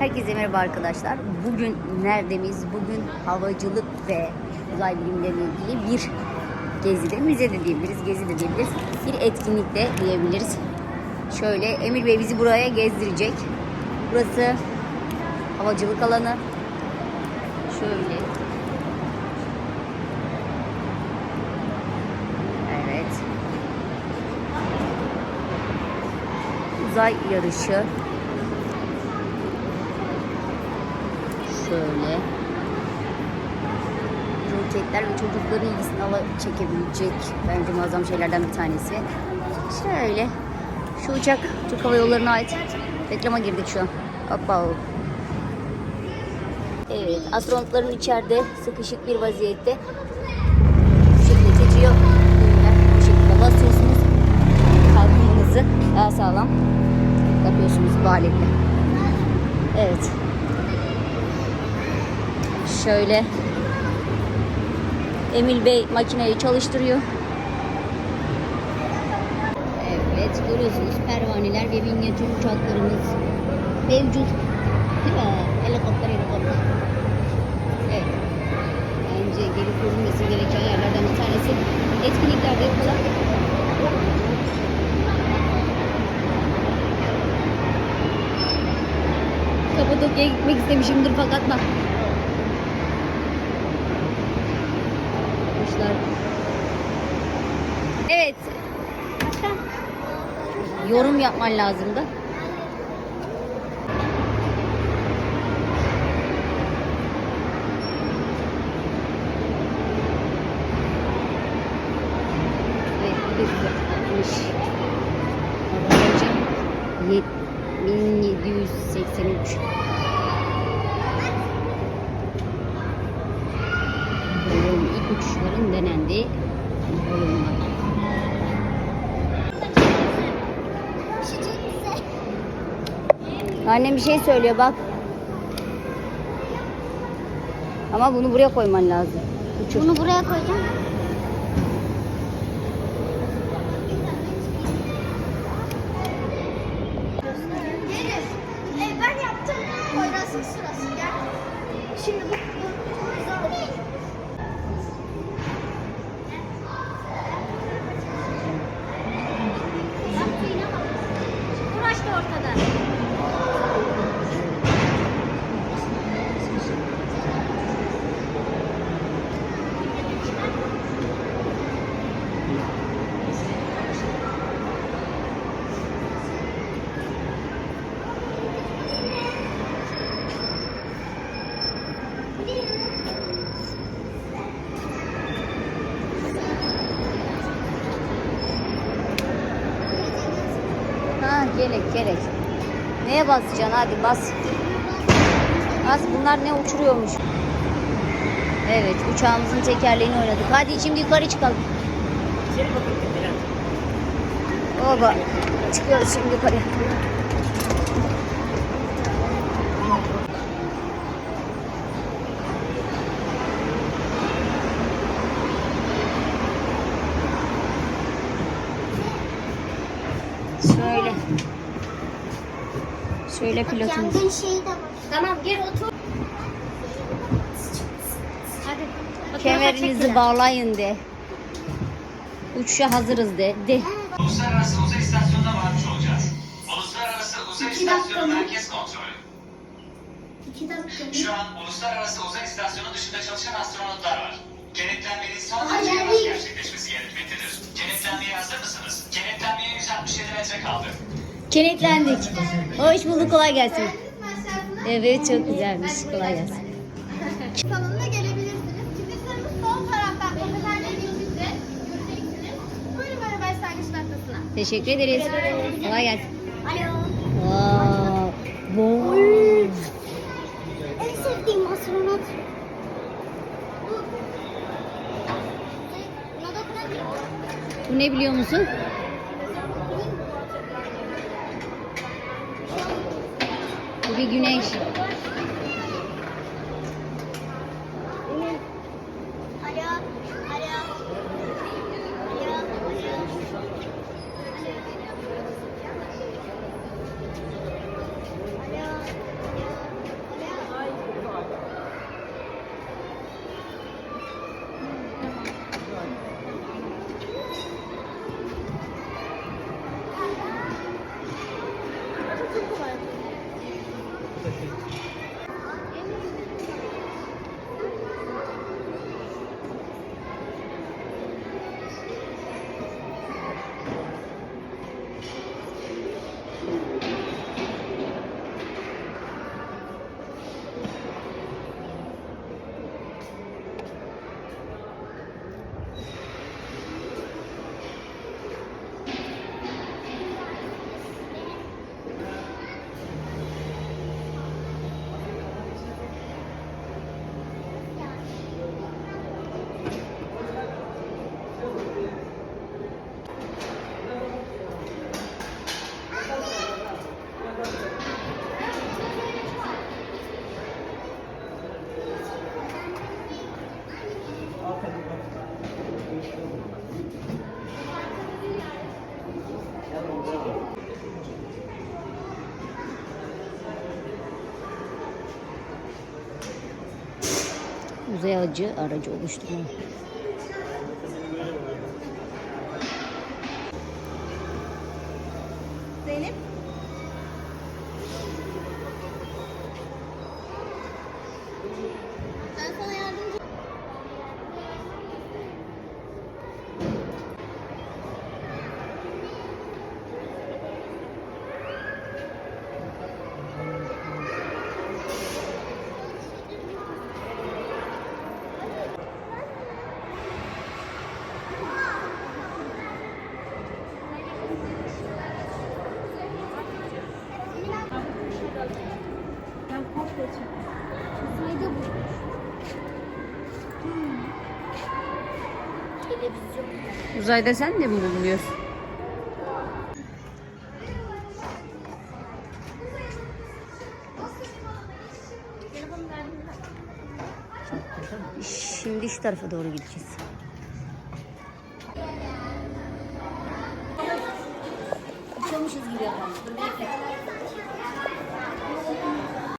Herkese merhaba arkadaşlar. Bugün neredeyiz? Bugün havacılık ve uzay bilimleriyle ilgili bir gezide, müze de diyebiliriz, gezi de diyebiliriz. Bir etkinlikte diyebiliriz. Şöyle Emir Bey bizi buraya gezdirecek. Burası havacılık alanı. Şöyle. Evet. Uzay yarışı. Şöyle. Roketler ve çocukların ilgisini ala çekebilecek bence muazzam şeylerden bir tanesi. Şöyle. Şu uçak Türk Hava Yolları'na ait. Reklama girdik şu an. Hoppa. Evet, astronotların içeride sıkışık bir vaziyette bu şekilde titriyor. Bu şekilde basıyorsunuz. Kalkmanızı daha sağlam yapıyorsunuz bu aletle. Evet. Şöyle Emil Bey makineyi çalıştırıyor. Evet görüyorsunuz pervaneler ve minyatür uçaklarımız mevcut. Helikopter helikopter. Evet. Bence gelip görülmesi gereken yerlerden bir tanesi. Etkinliklerde yapılan Kapadokya'ya gitmek istemişimdir fakat bak. Kuşlar. Evet. Yorum yapman lazımdı. Evet, bir yapmış. Arabacı yet- 1783. Uçuşların denendiği balonlar. Annem bir şey söylüyor bak. Ama bunu buraya koyman lazım. Uçur. Bunu buraya koyacağım. Gelin. E, ben yaptım. Poyraz'ın sırası. Gel. Şimdi bu. bu- Uğraş gerek gerek. Neye basacaksın hadi bas. Bas bunlar ne uçuruyormuş. Evet uçağımızın tekerleğini oynadık. Hadi şimdi yukarı çıkalım. Baba çıkıyoruz şimdi yukarı. Şöyle. Şöyle pilotumuz. Yangın şeyi de var. Tamam gel otur. Hadi. Kemerinizi bağlayın de. Uçuşa hazırız de. De. Uluslararası Uzay İstasyonu'na varmış olacağız. Uluslararası Uzay İstasyonu? Merkez Kontrolü. İki dakika. Şu an Uluslararası Uzay İstasyonu dışında çalışan astronotlar var. Kenetlenmenin derece yavaş gerçekleşmesi gerekmektedir. Kenetlenmeye hazır mısınız? Kenetlenmeye 167 metre kaldı. Kenetlendik. Hoş bulduk kolay gelsin. Evet çok güzelmiş. Kolay gelsin. Salonuna gelebilirsiniz. Çıkışlarımız sol taraftan göreceksiniz. Buyurun böyle başlangıç noktasına. Teşekkür ederiz. Kolay gelsin. Alo. Wow. Wow. En sevdiğim astronot. Bu ne biliyor musun? Bu bir güneş. perfecto. Uzay aracı aracı oluşturma. Zeynep. Uzayda sen de mi bulunuyorsun? Şimdi şu tarafa doğru gideceğiz. Uçuyormuşuz gibi yapalım.